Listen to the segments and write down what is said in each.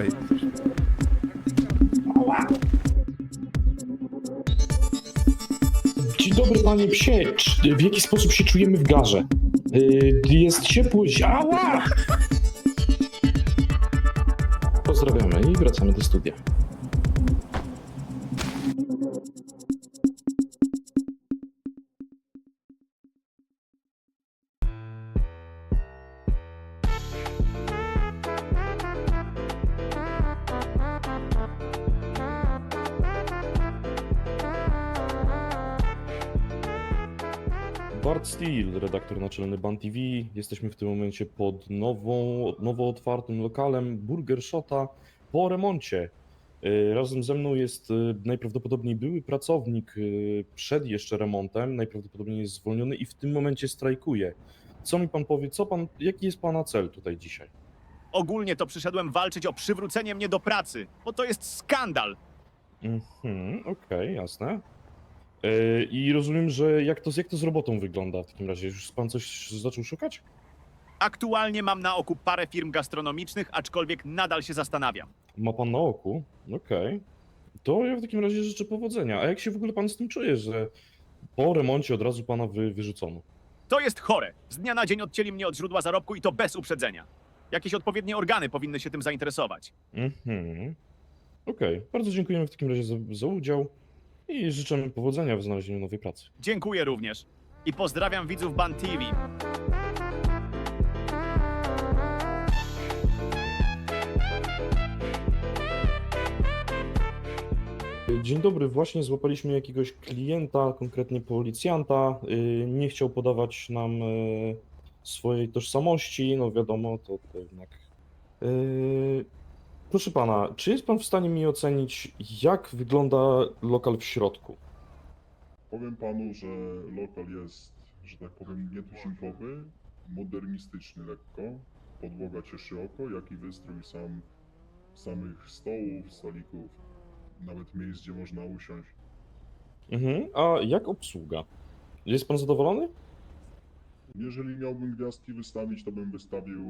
Ej, Dzień dobry panie psie, w jaki sposób się czujemy w garze? Yy, jest ciepło, ała! Pozdrawiamy i wracamy do studia. Bart Steele, redaktor naczelny Ban TV. Jesteśmy w tym momencie pod nową, nowo otwartym lokalem Burger Shota po remoncie. Yy, Razem ze mną jest yy, najprawdopodobniej były pracownik yy, przed jeszcze remontem, najprawdopodobniej jest zwolniony i w tym momencie strajkuje. Co mi pan powie, co pan, jaki jest pana cel tutaj dzisiaj? Ogólnie to przyszedłem walczyć o przywrócenie mnie do pracy, bo to jest skandal. Mhm, okej, jasne. Yy, I rozumiem, że jak to, jak to z robotą wygląda w takim razie? Już pan coś zaczął szukać? Aktualnie mam na oku parę firm gastronomicznych, aczkolwiek nadal się zastanawiam. Ma pan na oku? Okej. To ja w takim razie życzę powodzenia. A jak się w ogóle pan z tym czuje, że po remoncie od razu pana wy, wyrzucono? To jest chore. Z dnia na dzień odcięli mnie od źródła zarobku i to bez uprzedzenia. Jakieś odpowiednie organy powinny się tym zainteresować. Mhm. Okej. Bardzo dziękujemy w takim razie za, za udział i życzymy powodzenia w znalezieniu nowej pracy. Dziękuję również. I pozdrawiam widzów Ban TV. Dzień dobry, właśnie złapaliśmy jakiegoś klienta, konkretnie policjanta. Yy, Nie chciał podawać nam yy, swojej tożsamości, no wiadomo, to, to jednak. Yy, Proszę pana, czy jest pan w stanie mi ocenić, jak wygląda lokal w środku? Powiem panu, że lokal jest, że tak powiem, nietuzinkowy, modernistyczny lekko. Podłoga cieszy oko, jak i wystrój sam samych stołów, stolików, nawet miejsc, gdzie można usiąść. Mhm. A jak obsługa? Jest pan zadowolony? Jeżeli miałbym gwiazdki wystawić, to bym wystawił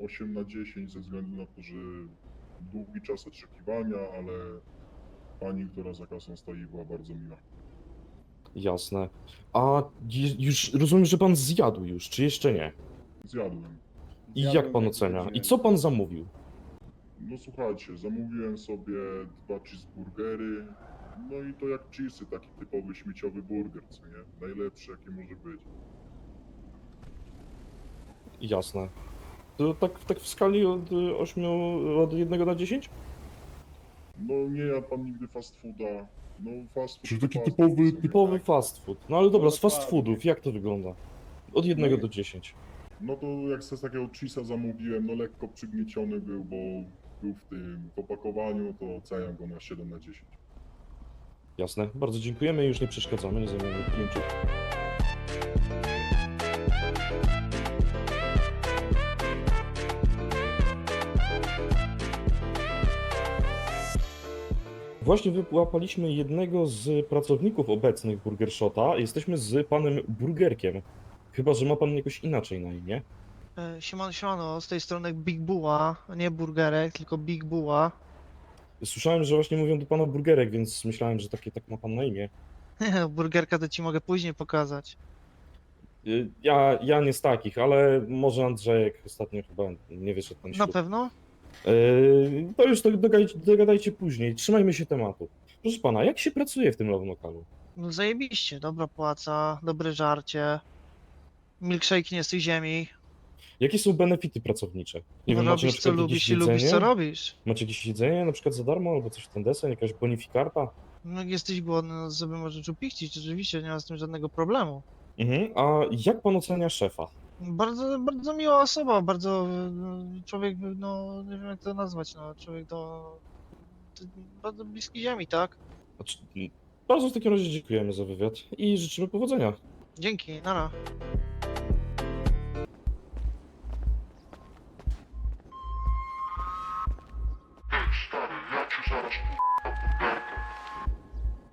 e, 8 na 10 ze względu na to, że długi czas oczekiwania, ale pani, która za kasą stoi, była bardzo miła. Jasne. A już rozumiem, że pan zjadł już, czy jeszcze nie? Zjadłem. I jak pan ocenia? I co pan zamówił? No słuchajcie, zamówiłem sobie dwa cheeseburgery, no i to jak cheesy, taki typowy śmieciowy burger, co nie? Najlepszy jaki może być. Jasne. To tak, tak w skali od 8, od 1 na 10? No nie jadł pan nigdy fast fooda, no fast food Czyli to taki fast typowy- food, co nie? Typowy fast food. No ale dobra, z fast Dokładnie. foodów, jak to wygląda? Od 1 No. do 10. No to jak z takiego cheesa zamówiłem, no lekko przygnieciony był, bo był w tym w opakowaniu, to oceniam go na 7 na 10. Jasne. Bardzo dziękujemy, już nie przeszkadzamy, nie zajmujemy klientów. Właśnie wyłapaliśmy jednego z pracowników obecnych Burger Shota. Jesteśmy z panem Burgerkiem. Chyba, że ma pan jakoś inaczej na imię. E, Siemano, siemano, z tej strony Big Buła, nie burgerek, tylko Big Buła. Słyszałem, że właśnie mówią do pana Burgerek, więc myślałem, że takie tak ma pan na imię. Burgerka to ci mogę później pokazać. Y, Ja, ja nie z takich, ale może Andrzejek ostatnio chyba nie wyszedł ten Na ślub. pewno? Yy, To już to dogadajcie, dogadajcie później, trzymajmy się tematu. Proszę pana, jak się pracuje w tym nowym lokalu? No zajebiście, dobra płaca, dobre żarcie, milkshake nie z tej ziemi. Jakie są benefity pracownicze? Nie no macie na robisz co przykład lubisz i lubisz jedzenie? co robisz. Macie jakieś jedzenie na przykład za darmo, albo coś w ten desen, jakaś bonifikarta? No jak jesteś głodny, no sobie możesz upichcić, oczywiście, nie ma z tym żadnego problemu. Mhm. A jak pan ocenia szefa? Bardzo, bardzo miła osoba, bardzo no, człowiek, no nie wiem jak to nazwać, no człowiek do... to Bardzo bliski ziemi, tak? Znaczy, bardzo w takim razie dziękujemy za wywiad i życzymy powodzenia. Dzięki, nara.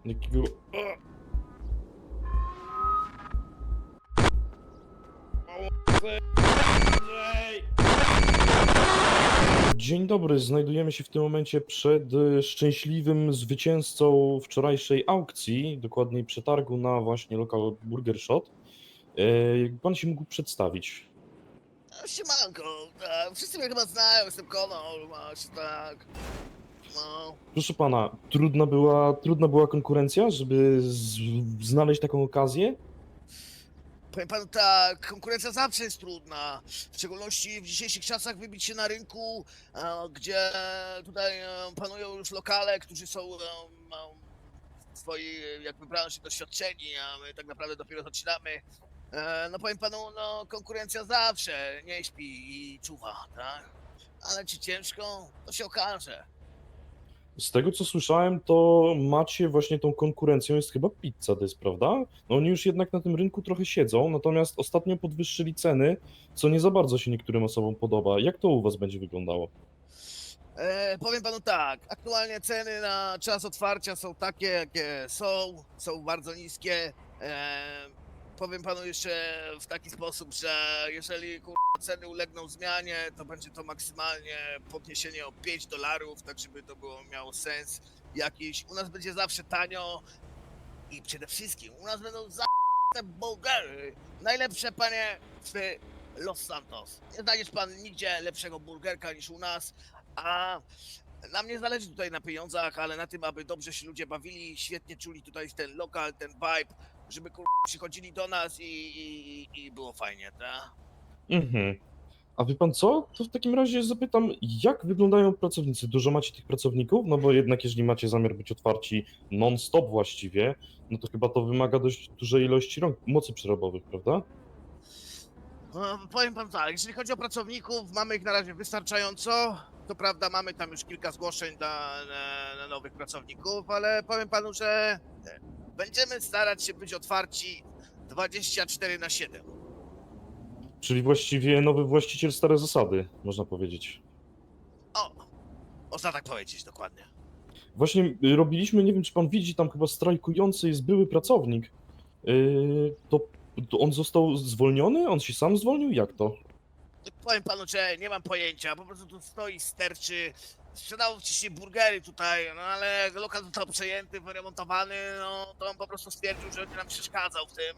Jakiego... Dzień dobry, znajdujemy się w tym momencie przed szczęśliwym zwycięzcą wczorajszej aukcji, dokładniej przetargu na właśnie lokal Burger Shot. E, Jakby pan się mógł przedstawić? Siemanko, wszyscy mnie chyba znają, jestem Konol, masz, tak. No, Proszę pana, trudna była, trudna była konkurencja, żeby z, znaleźć taką okazję? Powiem panu tak, konkurencja zawsze jest trudna, w szczególności w dzisiejszych czasach wybić się na rynku, e, gdzie tutaj e, panują już lokale, którzy są e, w swojej jakby branży doświadczeni, a my tak naprawdę dopiero zaczynamy. No powiem panu, no konkurencja zawsze nie śpi i czuwa, tak? Ale czy ciężko? To się okaże. Z tego co słyszałem, to macie właśnie tą konkurencją, jest chyba Pizza Dys, prawda? No oni już jednak na tym rynku trochę siedzą, natomiast ostatnio podwyższyli ceny, co nie za bardzo się niektórym osobom podoba. Jak to u was będzie wyglądało? E, powiem panu tak, aktualnie ceny na czas otwarcia są takie, jakie są, są bardzo niskie. E, powiem panu jeszcze w taki sposób, że jeżeli ceny ulegną zmianie, to będzie to maksymalnie podniesienie o 5 dolarów, tak żeby to było miało sens jakiś. U nas będzie zawsze tanio i przede wszystkim u nas będą za burgery. Najlepsze panie w Los Santos. Nie znajdziesz pan nigdzie lepszego burgerka niż u nas. A nam nie zależy tutaj na pieniądzach, ale na tym, aby dobrze się ludzie bawili, świetnie czuli tutaj ten lokal, ten vibe, żeby kur... przychodzili do nas i, i, i było fajnie, tak? Mhm. A wie pan co? To w takim razie zapytam, jak wyglądają pracownicy? Dużo macie tych pracowników? No bo jednak jeżeli macie zamiar być otwarci non-stop właściwie, no to chyba to wymaga dość dużej ilości rąk, mocy przerobowych, prawda? No, powiem pan tak, jeżeli chodzi o pracowników, mamy ich na razie wystarczająco. To prawda, mamy tam już kilka zgłoszeń na, na, na nowych pracowników, ale powiem panu, że będziemy starać się być otwarci 24 na 7. Czyli właściwie nowy właściciel, stare zasady, można powiedzieć. O, można tak powiedzieć dokładnie. Właśnie y, robiliśmy, nie wiem czy pan widzi, tam chyba strajkujący jest były pracownik. Yy, to, to on został zwolniony? On się sam zwolnił? Jak to? Powiem panu, że nie mam pojęcia, po prostu tu stoi, sterczy. Sprzedawał wcześniej burgery tutaj, no ale lokal został przejęty, wyremontowany, no to on po prostu stwierdził, że będzie nam przeszkadzał w tym.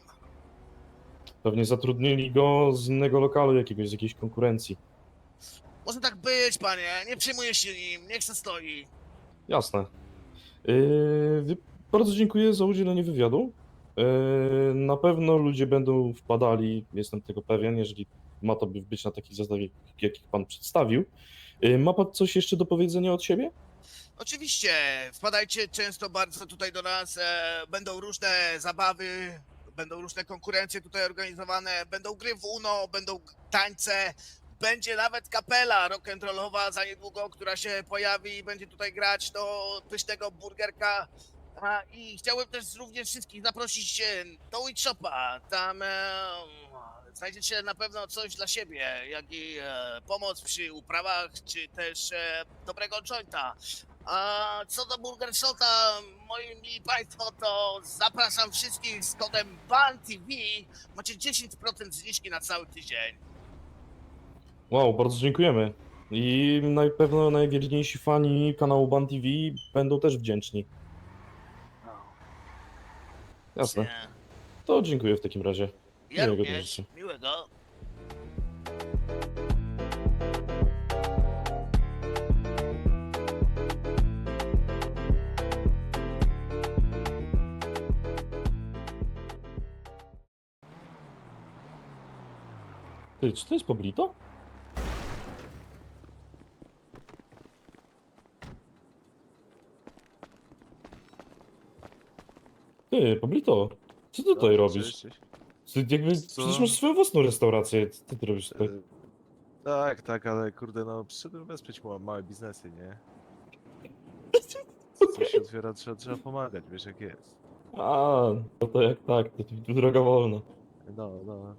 Pewnie zatrudnili go z innego lokalu jakiegoś, z jakiejś konkurencji. Może tak być, panie, nie przejmuję się nim, niech se stoi. Jasne. Yy, wy- bardzo dziękuję za udzielenie wywiadu. Yy, na pewno ludzie będą wpadali, jestem tego pewien, jeżeli ma to by być na takich zasadach, jak- jakich pan przedstawił. Yy, ma pan coś jeszcze do powiedzenia od siebie? Oczywiście, wpadajcie często bardzo tutaj do nas, e, będą różne zabawy, będą różne konkurencje tutaj organizowane, będą gry w UNO, będą tańce, będzie nawet kapela rock'n'rollowa za niedługo, która się pojawi i będzie tutaj grać do pysznego burgerka. I chciałbym też również wszystkich zaprosić e, do Witch Shopa. Tam e, znajdziecie na pewno coś dla siebie, jak i e, pomoc przy uprawach, czy też e, dobrego jointa. A co do Burger Shota, moi mili państwo, to zapraszam wszystkich z kodem BANTV. Macie 10% zniżki na cały tydzień. Wow, bardzo dziękujemy. I na pewno najwierniejsi fani kanału Ban TV będą też wdzięczni. Jasne. Nie. To dziękuję w takim razie. Ja Miłego dnia również. życzę. Miłego. Ty, czy to jest Poblito? Ty, Poblito, co ty tutaj robisz? Ty jakby, Co? przecież masz swoją własną restaurację, co ty robisz tutaj? E, Tak, tak, ale kurde, no przyszedłem wesprzeć ma- małe biznesy, nie? Co się otwiera, trzeba, trzeba pomagać, wiesz jak jest. A, no to jak tak, to droga wolna. No, no.